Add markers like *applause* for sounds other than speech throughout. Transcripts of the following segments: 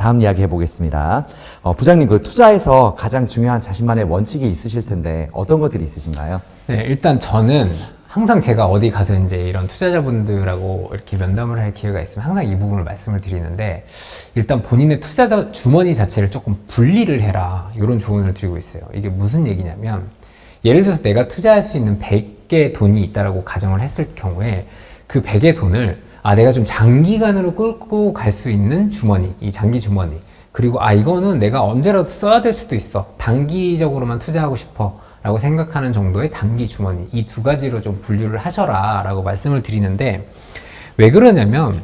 다음 이야기 해보겠습니다. 어, 부장님, 그 투자에서 가장 중요한 자신만의 원칙이 있으실 텐데 어떤 것들이 있으신가요? 네, 일단 저는 항상 제가 어디 가서 이제 이런 투자자분들하고 이렇게 면담을 할 기회가 있으면 항상 이 부분을 말씀을 드리는데 일단 본인의 투자자 주머니 자체를 조금 분리를 해라 이런 조언을 드리고 있어요. 이게 무슨 얘기냐면 예를 들어서 내가 투자할 수 있는 100개의 돈이 있다라고 가정을 했을 경우에 그 100의 돈을 아 내가 좀 장기간으로 끌고 갈 수 있는 주머니 이 장기 주머니. 그리고 아 이거는 내가 언제라도 써야 될 수도 있어. 단기적으로만 투자하고 싶어. 라고 생각하는 정도의 단기 주머니. 이 두 가지로 좀 분류를 하셔라. 라고 말씀을 드리는데 왜 그러냐면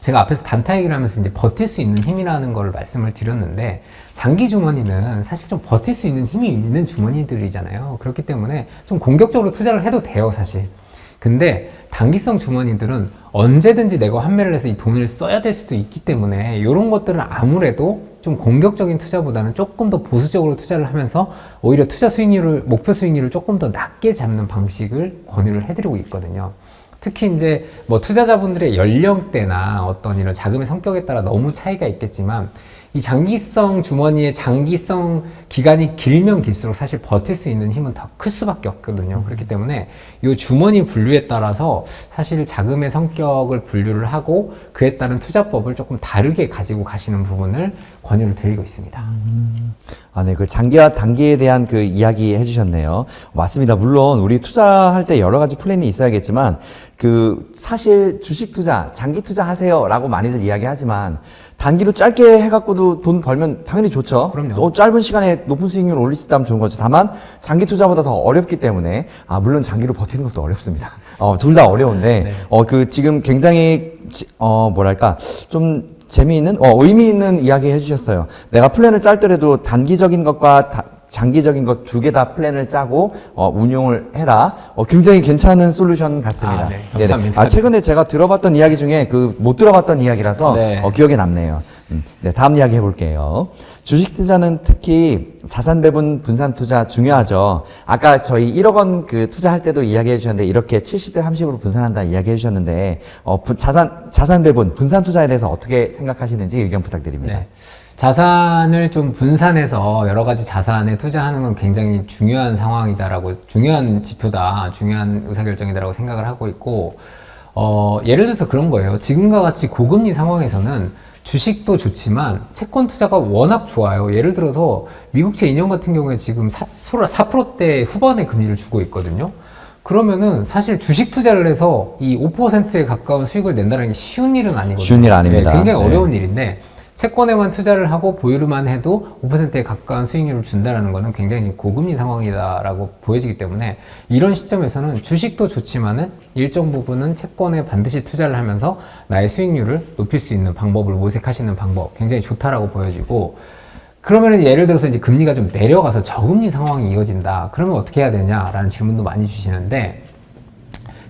제가 앞에서 단타 얘기를 하면서 이제 버틸 수 있는 힘이라는 걸 말씀을 드렸는데 장기 주머니는 사실 좀 버틸 수 있는 힘이 있는 주머니들이잖아요. 그렇기 때문에 좀 공격적으로 투자를 해도 돼요 사실 근데 단기성 주머니들은 언제든지 내가 환매를 해서 이 돈을 써야 될 수도 있기 때문에 이런 것들은 아무래도 좀 공격적인 투자보다는 조금 더 보수적으로 투자를 하면서 오히려 투자 수익률을 목표 수익률을 조금 더 낮게 잡는 방식을 권유를 해드리고 있거든요. 특히 이제 뭐 투자자분들의 연령대나 어떤 이런 자금의 성격에 따라 너무 차이가 있겠지만 이 장기성 주머니의 장기성 기간이 길면 길수록 사실 버틸 수 있는 힘은 더 클 수밖에 없거든요. 그렇기 때문에 이 주머니 분류에 따라서 사실 자금의 성격을 분류를 하고 그에 따른 투자법을 조금 다르게 가지고 가시는 부분을 권유를 드리고 있습니다. 아, 네. 그 장기와 단기에 대한 그 이야기 해주셨네요. 맞습니다. 물론 우리 투자할 때 여러 가지 플랜이 있어야겠지만 그 사실 주식 투자, 장기 투자 하세요 라고 많이들 이야기하지만 단기로 짧게 해갖고도 돈 벌면 당연히 좋죠. 그럼요. 어, 짧은 시간에 높은 수익률을 올릴 수 있다면 좋은 거죠. 다만 장기 투자보다 더 어렵기 때문에 아, 물론 장기로 버티는 것도 어렵습니다. *laughs* 어, 둘 다 어려운데 네. 어, 그 지금 굉장히 지- 어, 뭐랄까 좀 재미있는 어, 의미 있는 이야기 해주셨어요. 내가 플랜을 짤더라도 단기적인 것과 다- 장기적인 것 두 개 다 플랜을 짜고 어, 운용을 해라. 어, 굉장히 괜찮은 솔루션 같습니다. 아, 네. 네네. 감사합니다. 아, 최근에 제가 들어봤던 이야기 중에 그 못 들어봤던 이야기라서 네. 어, 기억에 남네요. 음, 네, 다음 이야기 해볼게요. 주식 투자는 특히 자산 배분 분산 투자 중요하죠. 아까 저희 1억 원 그 투자할 때도 이야기해 주셨는데 이렇게 70대 30으로 분산한다 이야기해 주셨는데 어, 부- 자산 자산 배분 분산 투자에 대해서 어떻게 생각하시는지 의견 부탁드립니다. 네. 자산을 좀 분산해서 여러 가지 자산에 투자하는 건 굉장히 중요한 상황이다라고 중요한 지표다, 중요한 의사결정이다라고 생각을 하고 있고 어, 예를 들어서 그런 거예요. 지금과 같이 고금리 상황에서는 주식도 좋지만 채권 투자가 워낙 좋아요. 예를 들어서 미국채 2년 같은 경우에 지금 4, 4%대 후반의 금리를 주고 있거든요. 그러면은 사실 주식 투자를 해서 이 5%에 가까운 수익을 낸다는 게 쉬운 일은 아니거든요. 쉬운 일 아닙니다. 네, 굉장히 네. 어려운 일인데 채권에만 투자를 하고 보유로만 해도 5%에 가까운 수익률을 준다는 것은 굉장히 고금리 상황이다라고 보여지기 때문에 이런 시점에서는 주식도 좋지만은 일정 부분은 채권에 반드시 투자를 하면서 나의 수익률을 높일 수 있는 방법을 모색하시는 방법 굉장히 좋다라고 보여지고 그러면 예를 들어서 이제 금리가 좀 내려가서 저금리 상황이 이어진다. 그러면 어떻게 해야 되냐라는 질문도 많이 주시는데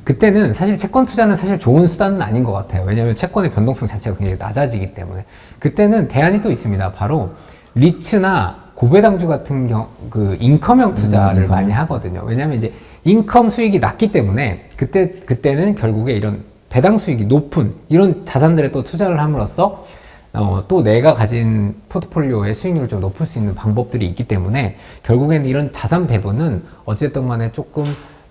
그때는 사실 채권 투자는 사실 좋은 수단은 아닌 것 같아요. 왜냐하면 채권의 변동성 자체가 굉장히 낮아지기 때문에. 그때는 대안이 또 있습니다. 바로 리츠나 고배당주 같은 경, 그 인컴형 투자를 많이 하거든요. 왜냐하면 이제 인컴 수익이 낮기 때문에 그때, 그때는 결국에 이런 배당 수익이 높은 이런 자산들에 또 투자를 함으로써 어, 또 내가 가진 포트폴리오의 수익률을 좀 높일 수 있는 방법들이 있기 때문에 결국에는 이런 자산 배분은 어쨌든 간에 조금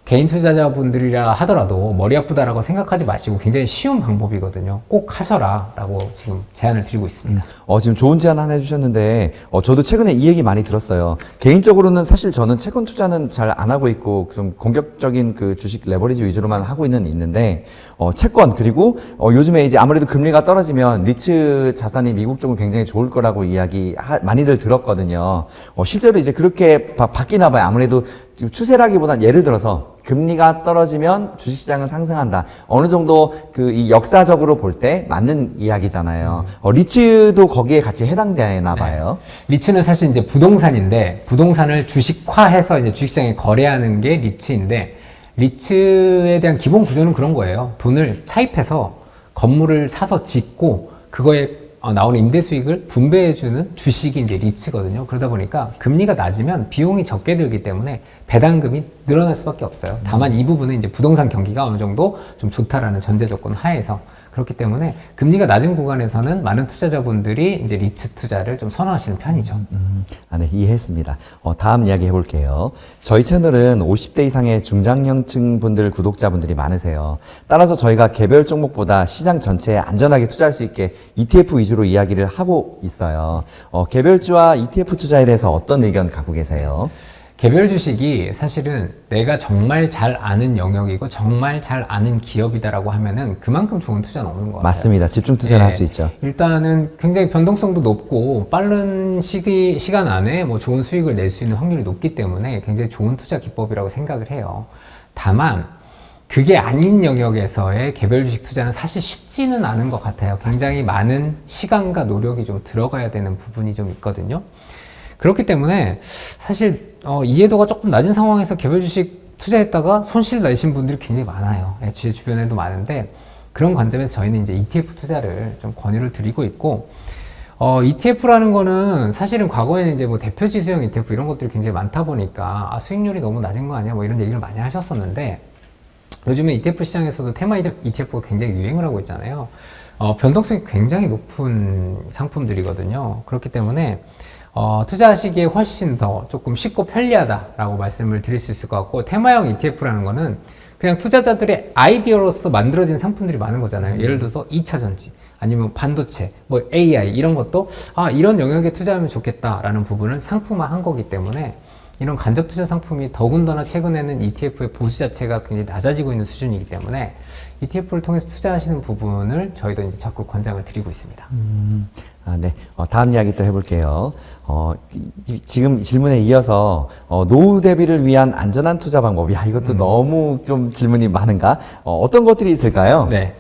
개인 투자자분들이라 하더라도 머리 아프다라고 생각하지 마시고 굉장히 쉬운 방법이거든요. 꼭 하셔라 라고 지금 제안을 드리고 있습니다. 어, 지금 좋은 제안 하나 해주셨는데, 어, 저도 최근에 이 얘기 많이 들었어요. 개인적으로는 사실 저는 채권 투자는 잘 안 하고 있고, 좀 공격적인 그 주식 레버리지 위주로만 하고 있는, 있는데, 어, 채권, 그리고, 어, 요즘에 이제 아무래도 금리가 떨어지면 리츠 자산이 미국 쪽은 굉장히 좋을 거라고 이야기 하- 많이들 들었거든요. 어, 실제로 이제 그렇게 바, 바뀌나 봐요. 아무래도 추세라기보단 예를 들어서 금리가 떨어지면 주식시장은 상승한다. 어느 정도 그 이 역사적으로 볼 때 맞는 이야기잖아요. 어, 리츠도 거기에 같이 해당되나 봐요. 리츠는 사실 이제 부동산인데 부동산을 주식화해서 이제 주식시장에 거래하는 게 리츠인데 리츠에 대한 기본 구조는 그런 거예요. 돈을 차입해서 건물을 사서 짓고 그거에 어, 나오는 임대 수익을 분배해주는 주식이 이제 리츠거든요. 그러다 보니까 금리가 낮으면 비용이 적게 들기 때문에 배당금이 늘어날 수밖에 없어요. 다만 이 부분은 이제 부동산 경기가 어느 정도 좀 좋다라는 전제 조건 하에서 그렇기 때문에 금리가 낮은 구간에서는 많은 투자자분들이 이제 리츠 투자를 좀 선호하시는 편이죠. 음, 아, 네, 이해했습니다. 어, 다음 이야기 해볼게요. 저희 채널은 50대 이상의 중장년층 분들, 구독자분들이 많으세요. 따라서 저희가 개별 종목보다 시장 전체에 안전하게 투자할 수 있게 ETF 위주로 이야기를 하고 있어요. 어, 개별주와 ETF 투자에 대해서 어떤 의견 갖고 계세요? 개별 주식이 사실은 내가 정말 잘 아는 영역이고 정말 잘 아는 기업이다라고 하면은 그만큼 좋은 투자는 없는 것 같아요. 맞습니다. 집중 투자를 예, 할수 있죠. 일단은 굉장히 변동성도 높고 빠른 시기 시간 안에 뭐 좋은 수익을 낼 수 있는 확률이 높기 때문에 굉장히 좋은 투자 기법이라고 생각을 해요. 다만 그게 아닌 영역에서의 개별 주식 투자는 사실 쉽지는 않은 것 같아요. 굉장히 많은 시간과 노력이 좀 들어가야 되는 부분이 좀 있거든요. 그렇기 때문에 사실 어, 이해도가 조금 낮은 상황에서 개별 주식 투자했다가 손실 내신 분들이 굉장히 많아요. 예, 제 주변에도 많은데 그런 관점에서 저희는 이제 ETF 투자를 좀 권유를 드리고 있고 어, ETF라는 거는 사실은 과거에는 이제 뭐 대표 지수형 ETF 이런 것들이 굉장히 많다 보니까 아, 수익률이 너무 낮은 거 아니야? 뭐 이런 얘기를 많이 하셨었는데 요즘에 ETF 시장에서도 테마 ETF가 굉장히 유행을 하고 있잖아요. 어, 변동성이 굉장히 높은 상품들이거든요. 그렇기 때문에 어, 투자하시기에 훨씬 더 조금 쉽고 편리하다라고 말씀을 드릴 수 있을 것 같고 테마형 ETF라는 거는 그냥 투자자들의 아이디어로서 만들어진 상품들이 많은 거잖아요. 예를 들어서 2차 전지 아니면 반도체, 뭐 AI 이런 것도 아 이런 영역에 투자하면 좋겠다라는 부분을 상품화한 거기 때문에 이런 간접 투자 상품이 더군다나 최근에는 ETF의 보수 자체가 굉장히 낮아지고 있는 수준이기 때문에 ETF를 통해서 투자하시는 부분을 저희도 이제 적극 권장을 드리고 있습니다. 음, 아, 네. 어, 다음 이야기 또 해볼게요. 어, 이- 지금 질문에 이어서 어, 노후 대비를 위한 안전한 투자 방법. 야, 이것도 너무 좀 질문이 많은가? 어, 어떤 것들이 있을까요? 네.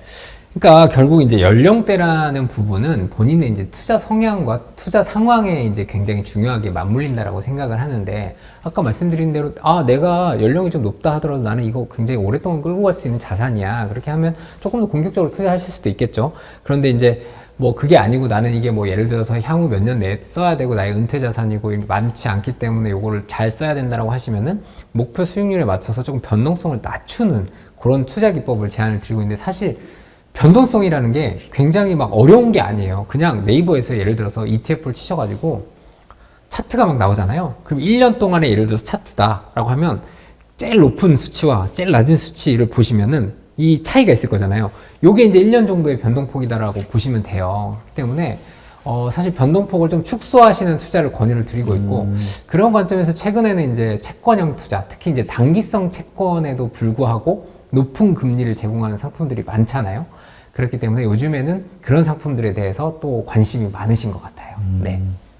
그러니까 결국 이제 연령대라는 부분은 본인의 이제 투자 성향과 투자 상황에 이제 굉장히 중요하게 맞물린다라고 생각을 하는데 아까 말씀드린 대로 아 내가 연령이 좀 높다 하더라도 나는 이거 굉장히 오랫동안 끌고 갈 수 있는 자산이야 그렇게 하면 조금 더 공격적으로 투자하실 수도 있겠죠. 그런데 이제 뭐 그게 아니고 나는 이게 뭐 예를 들어서 향후 몇 년 내에 써야 되고 나의 은퇴 자산이고 많지 않기 때문에 요거를 잘 써야 된다라고 하시면은 목표 수익률에 맞춰서 조금 변동성을 낮추는 그런 투자 기법을 제안을 드리고 있는데 사실 변동성이라는 게 굉장히 막 어려운 게 아니에요. 그냥 네이버에서 예를 들어서 ETF를 치셔가지고 차트가 막 나오잖아요. 그럼 1년 동안에 예를 들어서 차트다라고 하면 제일 높은 수치와 제일 낮은 수치를 보시면은 이 차이가 있을 거잖아요. 요게 이제 1년 정도의 변동폭이다라고 보시면 돼요. 그렇기 때문에 어, 사실 변동폭을 좀 축소하시는 투자를 권유를 드리고 있고 그런 관점에서 최근에는 이제 채권형 투자, 특히 이제 단기성 채권에도 불구하고 높은 금리를 제공하는 상품들이 많잖아요. 그렇기 때문에 요즘에는 그런 상품들에 대해서 또 관심이 많으신 것 같아요. 네.